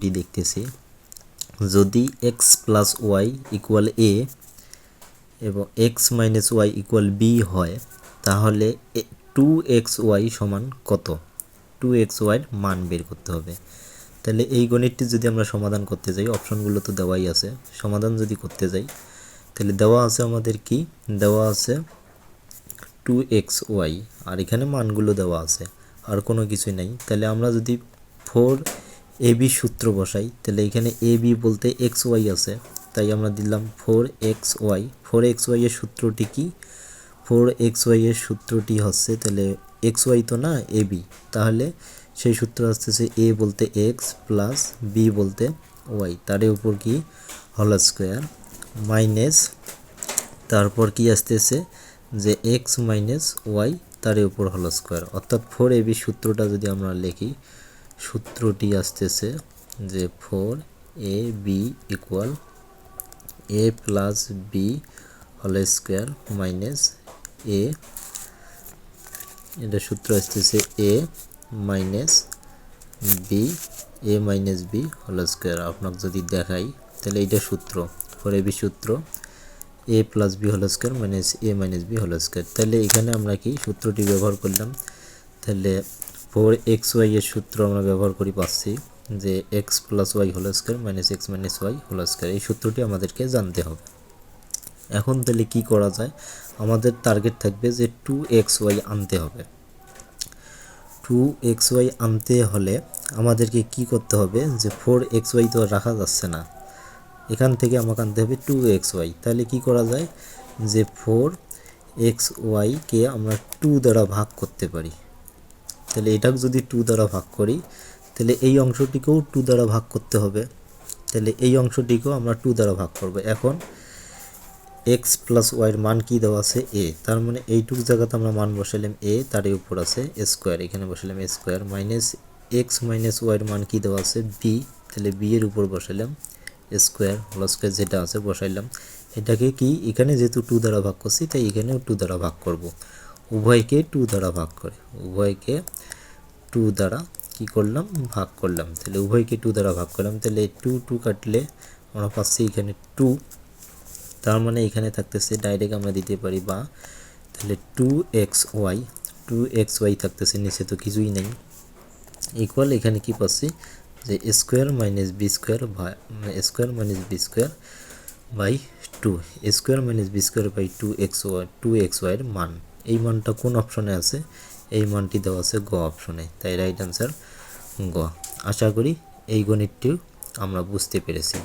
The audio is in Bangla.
এটি দেখতেছি। যদি x plus y equal a এবং x minus y equal b হয়, তাহলে টু এক্স ওয়াই সমান কত? টু এক্স ওয়াইয়ের মান বের করতে হবে। তাহলে এই গণিতটি যদি আমরা সমাধান করতে যাই, অপশনগুলো তো দেওয়াই আছে। সমাধান যদি করতে যাই, তাহলে দেওয়া আছে আমাদের কি? দেওয়া আছে টু এক্স ওয়াই আর এখানে মানগুলো দেওয়া আছে। আর কোনো কিছুই নাই। তাহলে আমরা যদি ফোর এ বি সূত্র বসাই। তাহলে এখানে এ বি বলতে এক্স ওয়াই আছে। তাই আমরা দিলাম four x y four x y এর সূত্রটি কি? ফোর এক্স ওয়াই এর সূত্রটি হচ্ছে, তাহলে এক্স ওয়াই তো না এ বি তাহলে সেই সূত্র আসতেছে এ বলতে এক্স প্লাস বি বলতে ওয়াই তার উপর কি? হল স্কোয়ার মাইনাস তারপর কি আসতেছে? যে এক্স মাইনাস ওয়াই তার উপর হল স্কোয়ার অর্থাৎ ফোর এ বি সূত্রটা যদি আমরা লিখি সূত্রটি আসতেছে যে four a b equal a plus b হল স্কোয়ার মাইনাস এ এটা সূত্র আসতেছে a minus b a minus b হল স্কোয়ার আপনাকে যদি দেখাই, তাহলে এইটা সূত্র ফোর এ বি সূত্র এ প্লাস বি হল square minus a minus b হল স্কোয়ার তাহলে এখানে আমরা কি সূত্রটি ব্যবহার করলাম? তাহলে ফোর এক্স ওয়াই এর সূত্র আমরা ব্যবহার করি পাচ্ছি যে এক্স প্লাস ওয়াই হল square minus x minus y হল স্কোয়ার। এই সূত্রটি আমাদেরকে জানতে হবে। এখন তাহলে কি করা যায়? আমাদের টার্গেট থাকবে যে টু এক্স ওয়াই আনতে হবে। টু এক্স ওয়াই আনতে হলে আমাদেরকে কি করতে হবে? যে ফোর এক্স ওয়াই তো রাখা যাচ্ছে না। এখান থেকে আমাকে আনতে হবে টু এক্স ওয়াই তাহলে কি করা যায়? যে ফোর এক্স ওয়াইকে আমরা টু দ্বারা ভাগ করতে পারি। তাহলে এটাকে যদি টু দ্বারা ভাগ করি, তাহলে এই অংশটিকেও টু দ্বারা ভাগ করতে হবে। তাহলে এই অংশটিকেও আমরা টু দ্বারা ভাগ করব। এখন এক্স প্লাস ওয়াইয়ের মান কি দেওয়া আছে? এ তার মানে এইটুকু জায়গাতে আমরা মান বসালাম এ তার উপর আছে স্কোয়ার এখানে বসালাম স্কোয়ার মাইনাস এক্স মাইনাস ওয়াইয়ের মান কি দেওয়া আছে? বি তাহলে বি এর উপর বসালাম স্কোয়ার হল স্কোয়ার যেটা আছে, বসাইলাম। এটাকে কি? এখানে যেহেতু টু দ্বারা ভাগ করছি, তাই এখানেও টু দ্বারা ভাগ করব। উভয়কে টু দ্বারা ভাগ করে। উভয়কে টু দ্বারা কি করলাম? ভাগ করলাম। তাহলে উভয়কে টু দ্বারা ভাগ করলাম। তাহলে টু টু কাটলে আমরা পাচ্ছি এখানে টু তার মানে এখানে থাকতেছে ডাইরেক্ট আমরা দিতে পারি বা, তাহলে two x y two x y থাকতেছে, নিচে তো কিছুই নেই। ইকুয়াল এখানে কি পাচ্ছি? যে square minus b square by square minus b square by two square minus b square by two x y two x ওয়াইয়ের মান। এই মানটা কোন অপশনে আছে? এই মানটি দেওয়া আছে গ অপশনে। তাই রাইট অ্যান্সার গ। আশা করি এই গণিতটিও আমরা বুঝতে পেরেছি।